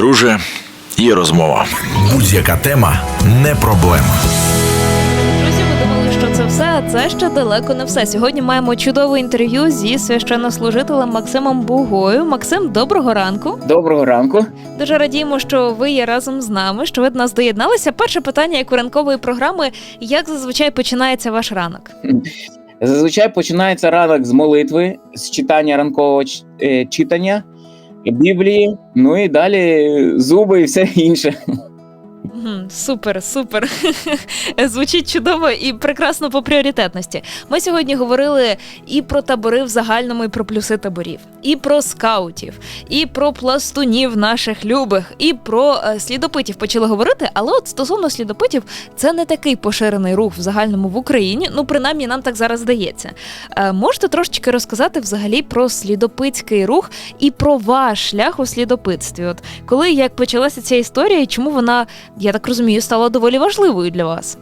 Друже, є розмова. Будь-яка тема не проблема. Друзі, ви думали, що це все, а це ще далеко не все. Сьогодні маємо чудове інтерв'ю зі священнослужителем Максимом Бугою. Максим, доброго ранку. Доброго ранку. Дуже радіємо, що ви є разом з нами, що ви до нас доєдналися. Перше питання як у ранкової програми: як зазвичай починається ваш ранок? Зазвичай починається ранок з молитви, з читання ранкового е, читання Біблії, ну і далі зуби і все інше. Супер, супер. Звучить чудово і прекрасно по пріоритетності. Ми сьогодні говорили і про табори в загальному, і про плюси таборів, і про скаутів, і про пластунів наших любих, і про е, слідопитів почали говорити. Але от стосовно слідопитів, це не такий поширений рух в загальному в Україні. Ну, принаймні, нам так зараз здається. Е, можете трошечки розказати взагалі про слідопитський рух і про ваш шлях у слідопитстві? От коли як почалася ця історія, і чому вона, я так розумію, стала доволі важливою для вас?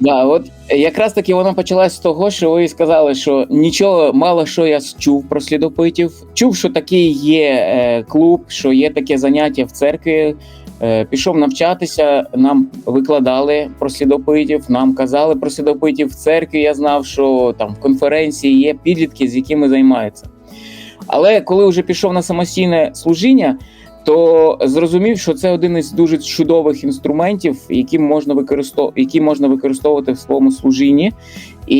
Да, от якраз таки воно почалось з того, що ви сказали, що нічого мало що я чув про слідопитів. Чув, що такий є е, клуб, що є таке заняття в церкві. Е, пішов навчатися, нам викладали про слідопитів, нам казали про слідопитів в церкві. Я знав, що там в конференції є підлітки, з якими займаються. Але коли вже пішов на самостійне служіння, то зрозумів, що це один із дуже чудових інструментів, які можна використовувати, які можна використовувати в своєму служінні, і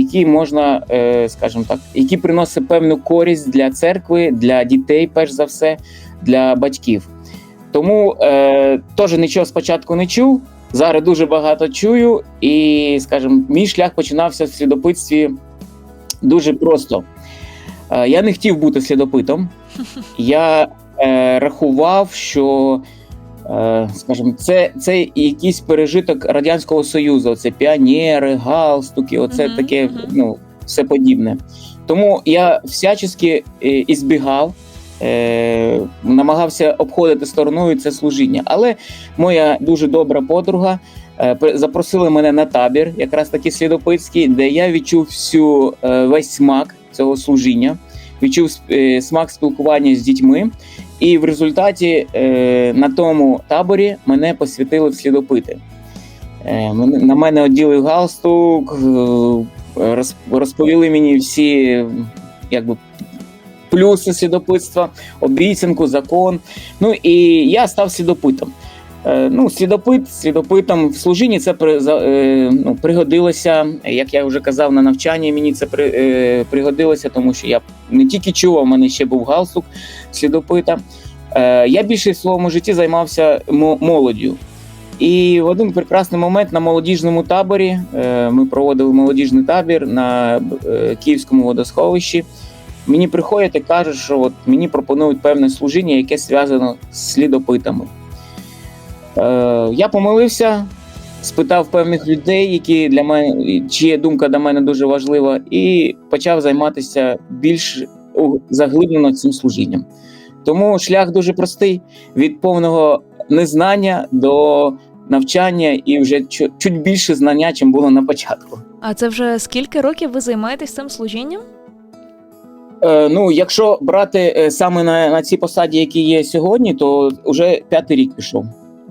які можна, е, скажімо так, які приносять певну користь для церкви, для дітей, перш за все, для батьків. Тому е, теж нічого спочатку не чув. Зараз дуже багато чую, і, скажімо, мій шлях починався в слідопитстві дуже просто. Е, я не хотів бути слідопитом. Я е, рахував, що е, скажімо, це, це якийсь пережиток Радянського Союзу. Це піонери, галстуки, оце Мгм, таке, мгм. ну, все подібне. Тому я всячески е, ізбігав, е, намагався обходити стороною це служіння. Але моя дуже добра подруга запросила мене на табір, якраз таки слідопитський, де я відчув всю весь смак цього служіння, відчув смак спілкування з дітьми. І в результаті е, на тому таборі мене посвятили в слідопити. Е, на мене оділи галстук, е, роз- розповіли мені всі якби, плюси слідопитства, обіцянку, закон. Ну і я став слідопитом. Е, Ну, слідопит, слідопитом в служінні це при, е, ну, пригодилося. Як я вже казав, на навчанні мені це при, е, пригодилося, тому що я не тільки чув, в мене ще був галстук слідопита. Я більше в своєму житті займався мо- молоддю. І в один прекрасний момент на молодіжному таборі ми проводили молодіжний табір на Київському водосховищі. Мені приходять і кажуть, що от мені пропонують певне служіння, яке зв'язано з слідопитами. Е, я помилився, спитав певних людей, які для мене, чия думка для мене дуже важлива, і почав займатися більш заглиблено цим служінням. Тому шлях дуже простий: від повного незнання до навчання і вже чуть більше знання, чим було на початку. А це вже скільки років ви займаєтесь цим служінням? Е, ну, якщо брати е, саме на, на цій посаді, які є сьогодні, то вже п'ятий рік пішов.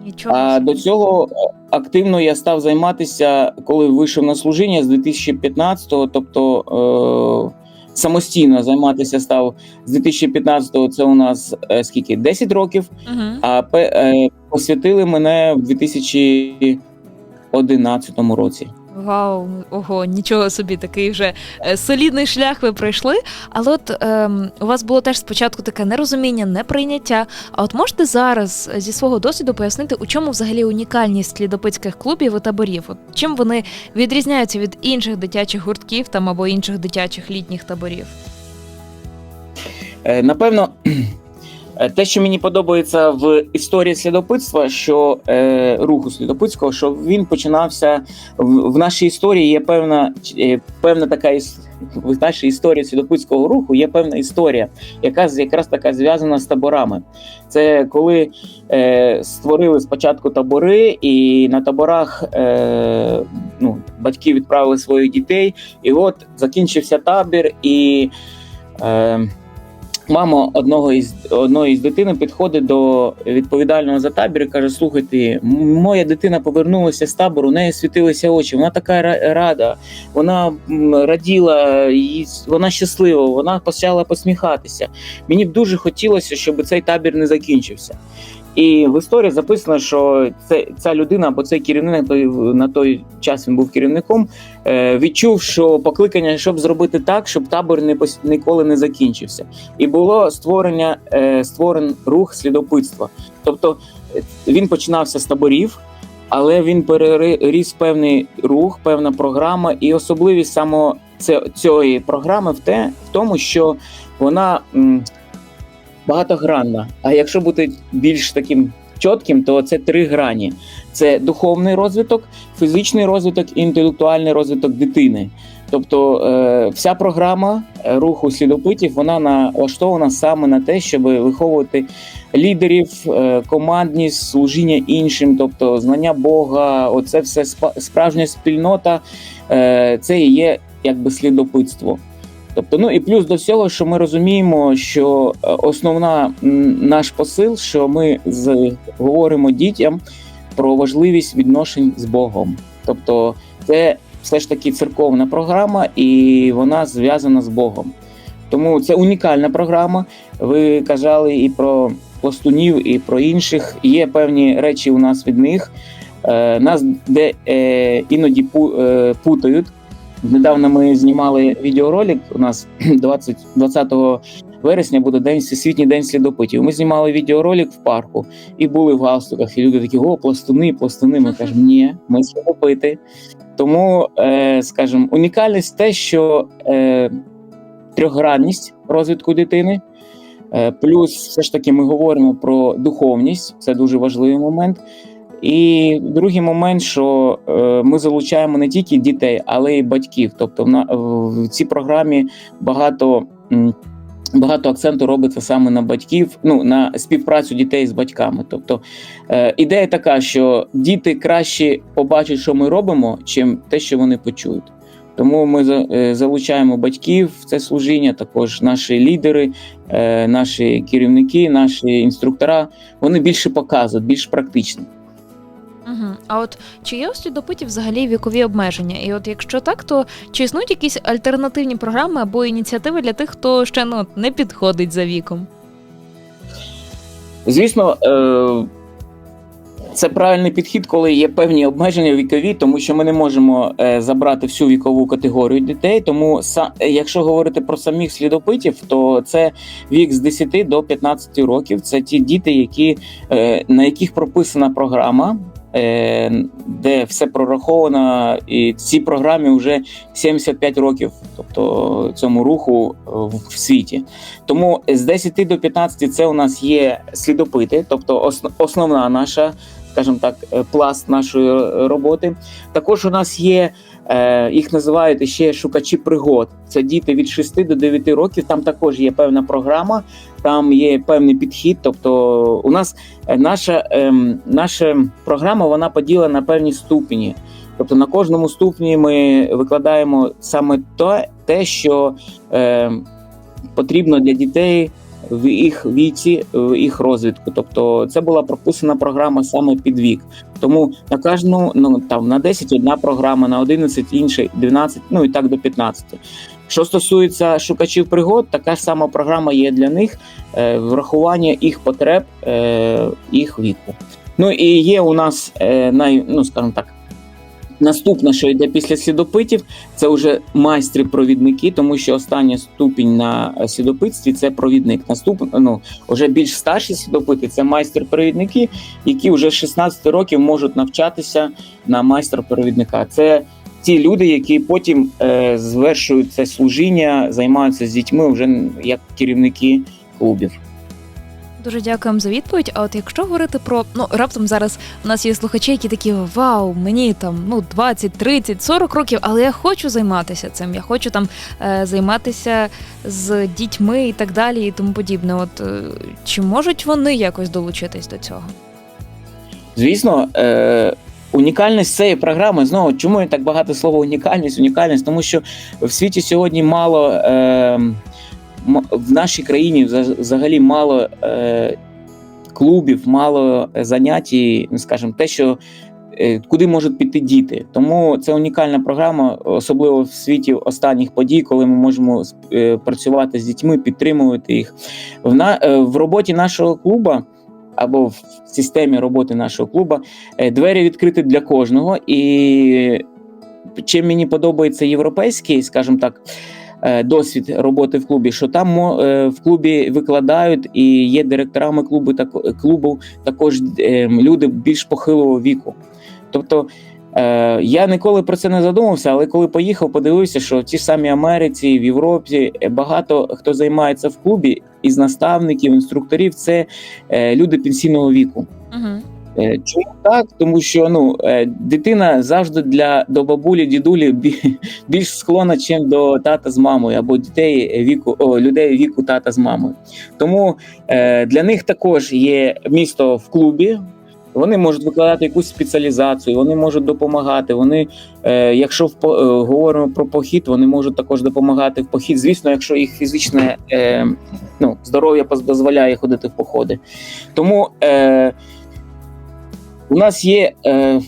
Нічого. А до цього е, активно я став займатися, коли вийшов на служіння з 2015-го, тобто е, самостійно займатися став з 2015-го, Це у нас е, скільки 10 років. Мгм. А е, посвятили мене в 2011 році. Вау, ого, нічого собі, такий вже е, солідний шлях ви пройшли. Але от ем, у вас було теж спочатку таке нерозуміння, неприйняття. А от можете зараз е, зі свого досвіду пояснити, у чому взагалі унікальність слідопитських клубів і таборів? От чим вони відрізняються від інших дитячих гуртків там або інших дитячих літніх таборів? Е, Напевно, те, що мені подобається в історії слідопитства, що е, руху слідопитського, що він починався в, в нашій історії. Є певна е, певна така іс- в нашій історії слідопитського руху є певна історія, яка якраз така зв'язана з таборами. Це коли е, створили спочатку табори, і на таборах е, ну, батьки відправили своїх дітей, і от закінчився табір і. Е, Мама одного із одної з дитини підходить до відповідального за табір і каже: Слухайте, моя дитина повернулася з табору, у неї світилися очі. Вона така ра- рада, вона раділа, вона щаслива, вона почала посміхатися. Мені б дуже хотілося, щоб цей табір не закінчився. І в історії записано, що це ця людина або цей керівник на той, час він був керівником. Е, відчув, що покликання, щоб зробити так, щоб табор не ніколи не закінчився, і було створення е, створений рух слідопитства. Тобто е, він починався з таборів, але він переріс певний рух, певна програма, і особливість саме цієї програми в те, в тому, що вона багатогранна. А якщо бути більш таким чітким, то це три грані: це духовний розвиток, фізичний розвиток і інтелектуальний розвиток дитини. Тобто е, вся програма е, руху слідопитів вона налаштована саме на те, щоб виховувати лідерів, е, командність, служіння іншим, тобто знання Бога, оце все справжня спільнота, це і є якби слідопитство. Тобто, ну і плюс до всього, що ми розуміємо, що е, основна наш посил, що ми з, говоримо дітям про важливість відношень з Богом. Тобто, це все ж таки церковна програма, і вона зв'язана з Богом. Тому це унікальна програма. Ви казали і про пластунів, і про інших. Є певні речі у нас від них. Е, нас де е, іноді пу, путають. Недавно ми знімали відеоролик. У нас 20, 20 вересня буде день всесвітній день слідопитів. Ми знімали відеоролик в парку і були в галстуках. І люди такі: о, пластуни, пластуни. Ми кажемо, ні, ми слідопити. Тому, е, скажімо, унікальність те, що е, трьохгранність розвитку дитини. Е, Плюс, все ж таки, ми говоримо про духовність, це дуже важливий момент. І другий момент, що е, ми залучаємо не тільки дітей, але й батьків. Тобто, в, цій програмі багато. Багато акценту робиться саме на батьків, ну на співпрацю дітей з батьками. Тобто е, ідея така, що діти краще побачать, що ми робимо, чим те, що вони почують. Тому ми е, залучаємо батьків в це служіння, також наші лідери, е, наші керівники, наші інструктора. Вони більше показують, більш практичні. А от чи є у слідопитів взагалі вікові обмеження? І от якщо так, то чи існують якісь альтернативні програми або ініціативи для тих, хто ще ну не підходить за віком? Звісно, е, це правильний підхід, коли є певні обмеження вікові, тому що ми не можемо е, забрати всю вікову категорію дітей. Тому е, якщо говорити про самих слідопитів, то це вік з 10 до 15 років. Це ті діти, які, на яких прописана програма. Е, Де все прораховано, і цій програмі вже 75 років, тобто цьому руху е, в світі. Тому з 10 до 15 це у нас є слідопити, тобто ос- основна наша, скажімо так, е, пласт нашої е, роботи. Також у нас є. е, Їх називають ще шукачі пригод. Це діти від 6 до 9 років. Там також є певна програма, там є певний підхід. Тобто, у нас наша, ем, наша програма вона поділена на певні ступені. Тобто на кожному ступені ми викладаємо саме те, те що е, потрібно для дітей в їх віці, в їх розвитку. Тобто, це була прописана програма саме під вік. Тому на кожну ну там на 10 одна програма, на 11 інша, 12, ну і так до 15. Що стосується шукачів пригод, така ж сама програма є для них е, врахування їх потреб, е, їх віку. Ну і є у нас е, най, ну скажімо так. Наступне, що йде після слідопитів, це вже майстри-провідники, тому що остання ступінь на е, слідопитстві це провідник. Наступ, ну, вже більш старші слідопити це майстер-провідники, які вже з 16 років можуть навчатися на майстра-провідника. Це ті люди, які потім е, звершують це служіння, займаються з дітьми вже як керівники клубів. Дуже дякуємо за відповідь. А от якщо говорити про ну раптом зараз у нас є слухачі, які такі вау, мені там ну 20, 30, 40 років, але я хочу займатися цим. Я хочу там е, займатися з дітьми і так далі, і тому подібне. От е, чи можуть вони якось долучитись до цього? Звісно, е, унікальність цієї програми знову чому я так багато слова унікальність, унікальність, тому що в світі сьогодні мало. Е, в нашій країні взагалі мало е, клубів, мало занять, скажімо, те, що е, куди можуть піти діти. Тому це унікальна програма, особливо в світі останніх подій, коли ми можемо е, працювати з дітьми, підтримувати їх. В, на, е, в роботі нашого клуба або в системі роботи нашого клуба е, двері відкриті для кожного. І чим мені подобається європейський, скажімо так. Е, Досвід роботи в клубі, що там е, в клубі викладають і є директорами клубу тако- клубу також е, люди більш похилого віку. Тобто я ніколи про це не задумався, але коли поїхав, подивився, що в тій самій Америці, в Європі багато хто займається в клубі із наставників, інструкторів це люди пенсійного віку. Угу. Е, Чому так? Тому що ну е, дитина завжди для до бабулі, дідулі більш склонна, чим до тата з мамою, або дітей віку о, людей віку тата з мамою. Тому е, для них також є місто в клубі. Вони можуть викладати якусь спеціалізацію, вони можуть допомагати. Вони, е, якщо в е, говоримо про похід, вони можуть також допомагати в похід. Звісно, якщо їх фізичне е, ну, здоров'я дозволяє ходити в походи. Тому е, у нас є. Е,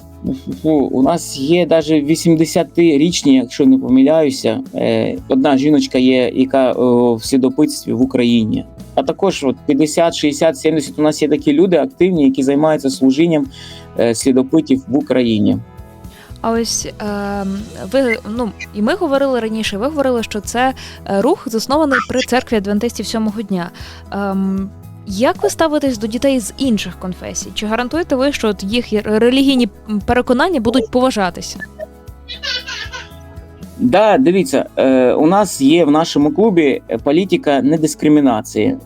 у нас є навіть 80-річні, якщо не помиляюся, е, одна жіночка є, яка о, в слідопитстві в Україні. А також от 50, 60, 70 у нас є такі люди активні, які займаються служінням е, слідопитів в Україні. А ось е, ви ну і ми говорили раніше. Ви говорили, що це е, рух заснований при церкві адвентистів сьомого дня. Ем, як ви ставитесь до дітей з інших конфесій? Чи гарантуєте ви, що от їх релігійні переконання будуть поважатися? Да, дивіться, е, у нас є в нашому клубі політика недискримінації.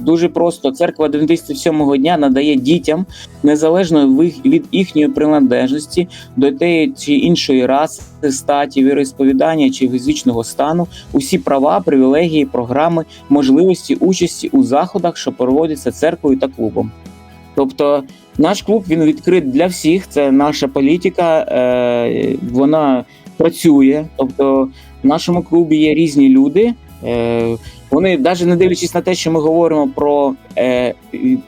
Дуже просто церква адвентистів дня надає дітям незалежно від їхньої приналежності до тієї чи іншої раси, статі, віросповідання чи фізичного стану усі права, привілегії, програми, можливості участі у заходах, що проводяться церквою та клубом. Тобто, наш клуб він відкрит для всіх. Це наша політика, е, вона працює. Тобто, в нашому клубі є різні люди. Е, вони навіть не дивлячись на те, що ми говоримо про е,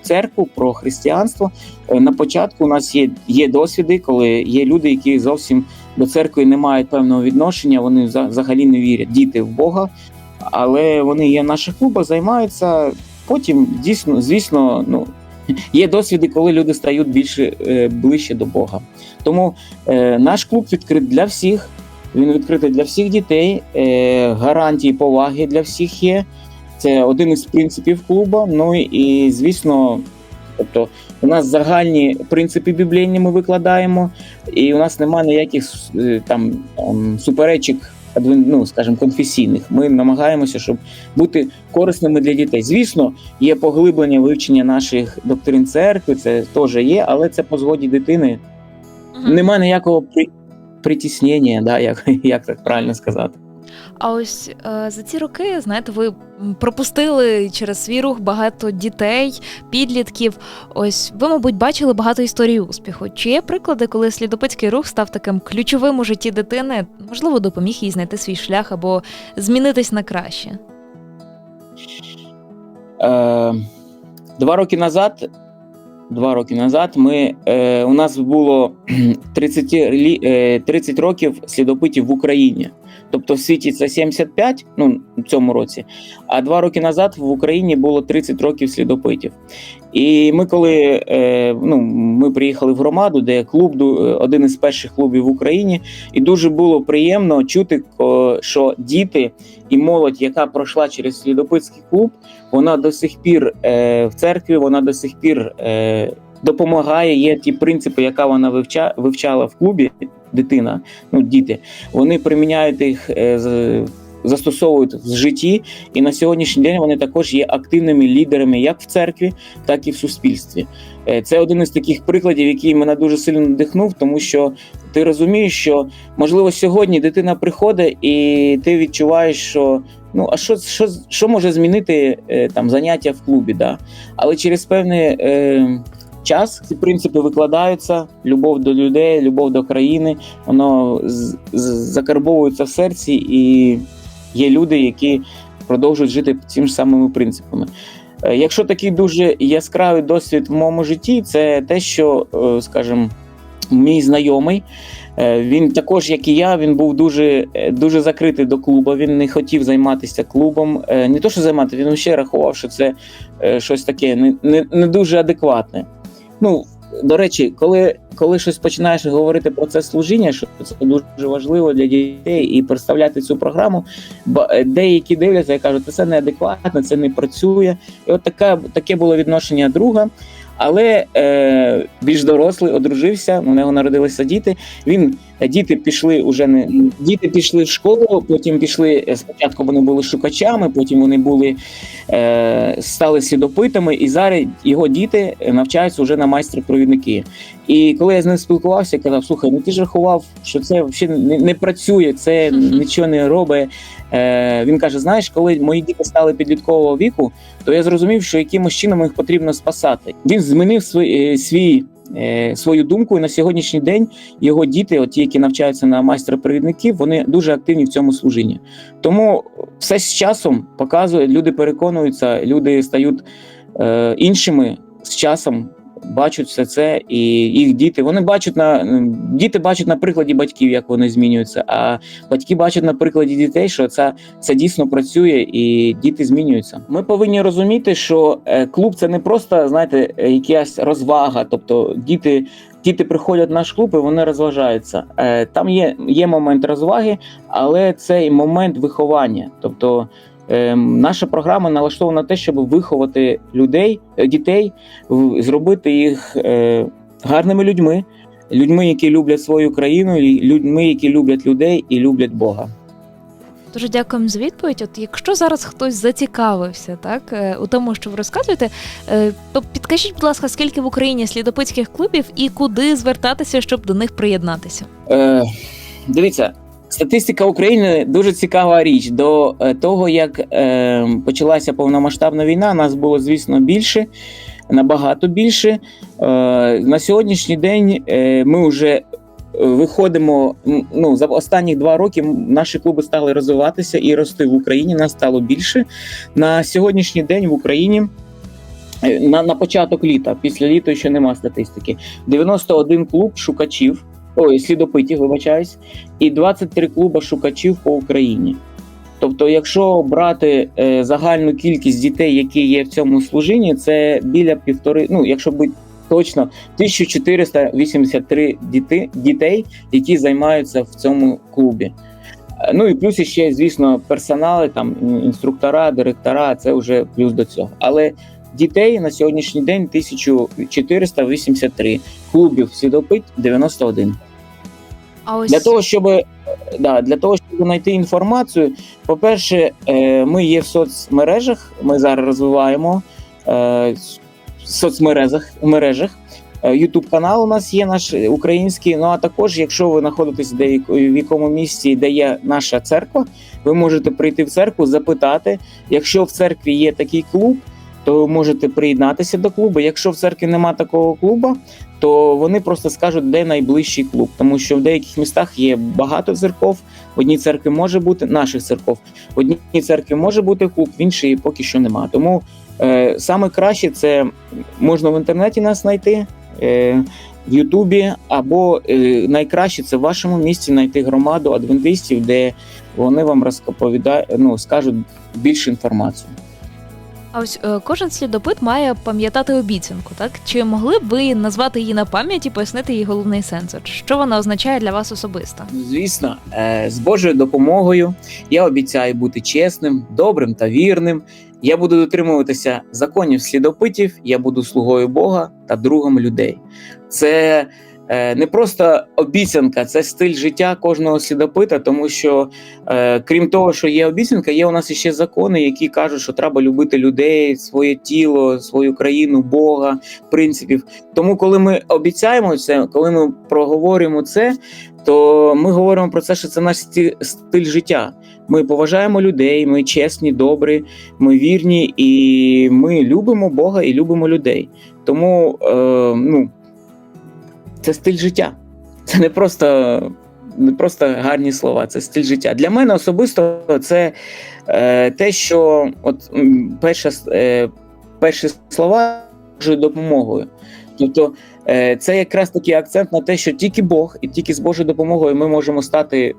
церкву, про християнство. е, на початку у нас є, є досвіди, коли є люди, які зовсім до церкви не мають певного відношення. Вони вза- взагалі не вірять діти в Бога, але вони є в наших клубах, займаються. Потім дійсно, звісно, ну є досвіди, коли люди стають більше ближче до Бога. Тому е, наш клуб відкрит для всіх. Він відкритий для всіх дітей. Е, гарантії поваги для всіх є. Це один із принципів клубу. Ну і звісно, тобто у нас загальні принципи біблійні ми викладаємо, і у нас немає ніяких е, там, там суперечок, ну, скажімо, конфесійних. Ми намагаємося, щоб бути корисними для дітей. Звісно, є поглиблення вивчення наших доктрин церкви, це теж є, але це по згоді дитини. Немає ніякого. Притіснення, да, як, як так правильно сказати. А ось е, за ці роки, знаєте, ви пропустили через свій рух багато дітей, підлітків. Ось ви, мабуть, бачили багато історій успіху. Чи є приклади, коли слідопитський рух став таким ключовим у житті дитини, можливо, допоміг їй знайти свій шлях або змінитись на краще? Е, два роки назад. Два роки назад ми, е, у нас було 30, лі- е, 30 років слідопитів в Україні. Тобто в світі це 75, ну в цьому році. А два роки назад в Україні було 30 років слідопитів. І ми, коли е, ну, ми приїхали в громаду, де клуб один із перших клубів в Україні, і дуже було приємно чути, що діти і молодь, яка пройшла через слідопитський клуб, вона до сих пір е, в церкві, вона до сих пір е, допомагає. Є ті принципи, яка вона вивча, вивчала в клубі, дитина, ну діти, вони приміняють їх, е, застосовують в житті, і на сьогоднішній день вони також є активними лідерами як в церкві, так і в суспільстві. Е, Це один із таких прикладів, який мене дуже сильно надихнув, тому що ти розумієш, що можливо сьогодні дитина приходить, і ти відчуваєш, що ну а що, що, що може змінити е, там заняття в клубі? Да? Але через певний е, час ці принципи викладаються: любов до людей, любов до країни, воно закарбовується в серці, і є люди, які продовжують жити цими ж самими принципами. Е, Якщо такий дуже яскравий досвід в моєму житті, це те, що, е, скажімо, мій знайомий, е, він також, як і я, він був дуже, дуже закритий до клубу. Він не хотів займатися клубом. Не то, що займати, він ще рахував, що це щось таке не, не, не дуже адекватне. Ну, до речі, коли, коли щось починаєш говорити про це служіння, що це дуже важливо для дітей і представляти цю програму, бо е, деякі дивляться і кажуть, це неадекватно, це не працює. І от така, таке було відношення друга. Але е, більш дорослий одружився, у нього народилися діти. Він діти пішли уже не діти пішли в школу, потім пішли е, спочатку. Вони були шукачами, потім вони були е, стали слідопитами, і зараз його діти навчаються вже на майстри-провідники. І коли я з ним спілкувався, я казав: слухай, ну ти ж рахував, що це взагалі не, не працює, це нічого не робить. Е, він каже: знаєш, коли мої діти стали підліткового віку, то я зрозумів, що якимось чином їх потрібно спасати. Він змінив свій, е, свій е, свою думку, і на сьогоднішній день його діти, от ті, які навчаються на майстра-провідників, вони дуже активні в цьому служінні. Тому все з часом показує, люди переконуються, люди стають е, іншими з часом. Бачать все це, і їх діти. Вони бачать на діти бачать на прикладі батьків, як вони змінюються. А батьки бачать на прикладі дітей, що це, це дійсно працює, і діти змінюються. Ми повинні розуміти, що е, клуб це не просто знаєте, якась розвага. Тобто діти, діти приходять в наш клуб і вони розважаються. Е, Там є, є момент розваги, але це і момент виховання. Тобто наша програма налаштована на те, щоб виховати людей, е, дітей, зробити їх е, гарними людьми, людьми, які люблять свою країну, людьми, які люблять людей і люблять Бога. Дуже дякуємо за відповідь. От якщо зараз хтось зацікавився, так е, у тому, що ви розказуєте, то підкажіть, будь ласка, скільки в Україні слідопитських клубів і куди звертатися, щоб до них приєднатися? Е, дивіться, статистика України дуже цікава річ. До е, того, як е, почалася повномасштабна війна, нас було, звісно, більше, набагато більше. Е, на сьогоднішній день е, ми вже виходимо. Ну, за останні два роки наші клуби стали розвиватися і рости в Україні. Нас стало більше. На сьогоднішній день в Україні. е, На, на початок літа, після літа ще нема статистики. 91 клуб шукачів, ой, слідопитів, вибачаюсь, і 23 клуба шукачів по Україні. Тобто, якщо брати е, загальну кількість дітей, які є в цьому служінні, це біля півтори, ну якщо бути точно, 1483 діти, дітей, які займаються в цьому клубі. Е, Ну і плюс ще, звісно, персонали, там інструктора, директора, це вже плюс до цього. Але дітей на сьогоднішній день 1483, клубів слідопит 91. А ось Для того, щоб да, для того, щоб знайти інформацію, по-перше, е, ми є в соцмережах. Ми зараз розвиваємо е, в соцмережах мережах. Ютуб канал у нас є наш український. Ну а також, якщо ви знаходитесь де в якому місці, де є наша церква, ви можете прийти в церкву, запитати. Якщо в церкві є такий клуб, то ви можете приєднатися до клубу. Якщо в церкві немає такого клубу, то вони просто скажуть, де найближчий клуб, тому що в деяких містах є багато церков. В одній церкві може бути наших церков, в одній церкві може бути клуб, в іншій поки що немає. Тому е, саме краще це можна в інтернеті нас знайти. Е, в Ютубі, або е, найкраще це в вашому місті знайти громаду адвентистів, де вони вам розповідають, ну скажуть більше інформацію. А ось е, кожен слідопит має пам'ятати обіцянку, так чи могли б ви назвати її на пам'ять і пояснити її головний сенсор? Що вона означає для вас особисто? Звісно, е, з Божою допомогою я обіцяю бути чесним, добрим та вірним. Я буду дотримуватися законів слідопитів, я буду слугою Бога та другом людей. Це не просто обіцянка, це стиль життя кожного слідопита, тому що е, крім того, що є обіцянка, є у нас ще закони, які кажуть, що треба любити людей, своє тіло, свою країну, Бога, принципів. Тому, коли ми обіцяємо це, коли ми проговорюємо це, то ми говоримо про це, що це наш стиль життя. Ми поважаємо людей, ми чесні, добрі, ми вірні, і ми любимо Бога і любимо людей. Тому е, ну, це стиль життя. Це не просто не просто гарні слова, це стиль життя. Для мене особисто це е, те, що от перша, е, перші слова Божою допомогою. Тобто е, це якраз такий акцент на те, що тільки Бог і тільки з Божою допомогою ми можемо стати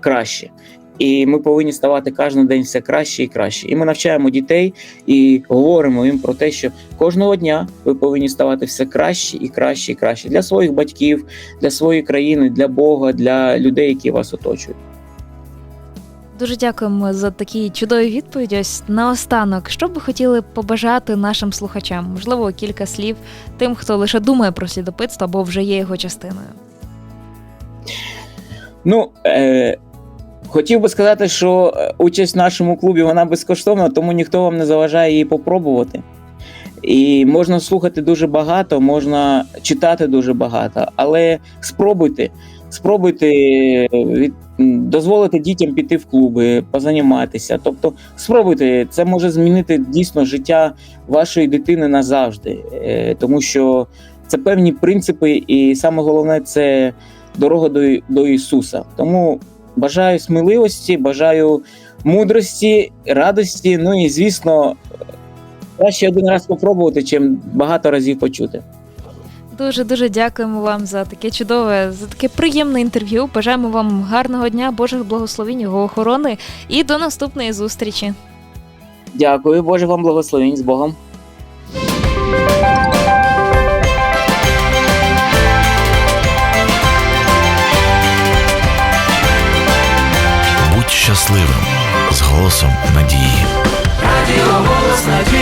краще. І ми повинні ставати кожен день все краще і краще. І ми навчаємо дітей і говоримо їм про те, що кожного дня ви повинні ставати все краще і краще і краще для своїх батьків, для своєї країни, для Бога, для людей, які вас оточують. Дуже дякуємо за такі чудові відповіді. Ось наостанок, що б ви хотіли побажати нашим слухачам? Можливо, кілька слів тим, хто лише думає про слідопитство або вже є його частиною. Ну е, хотів би сказати, що е, участь в нашому клубі вона безкоштовна, тому ніхто вам не заважає її попробувати. І можна слухати дуже багато, можна читати дуже багато, але спробуйте. Спробуйте від, дозволити дітям піти в клуби, позаніматися. Тобто, спробуйте, це може змінити дійсно життя вашої дитини назавжди, Е, тому що це певні принципи, і саме головне це дорога до, до Ісуса. Тому бажаю сміливості, бажаю мудрості, радості. Ну і звісно, краще один раз спробувати, чим багато разів почути. Дуже дуже дякуємо вам за таке чудове, за таке приємне інтерв'ю. Бажаємо вам гарного дня, Божих благословінь, його охорони і до наступної зустрічі. Дякую, Боже вам благословень з Богом. Голосом надії. Радіо голос надії.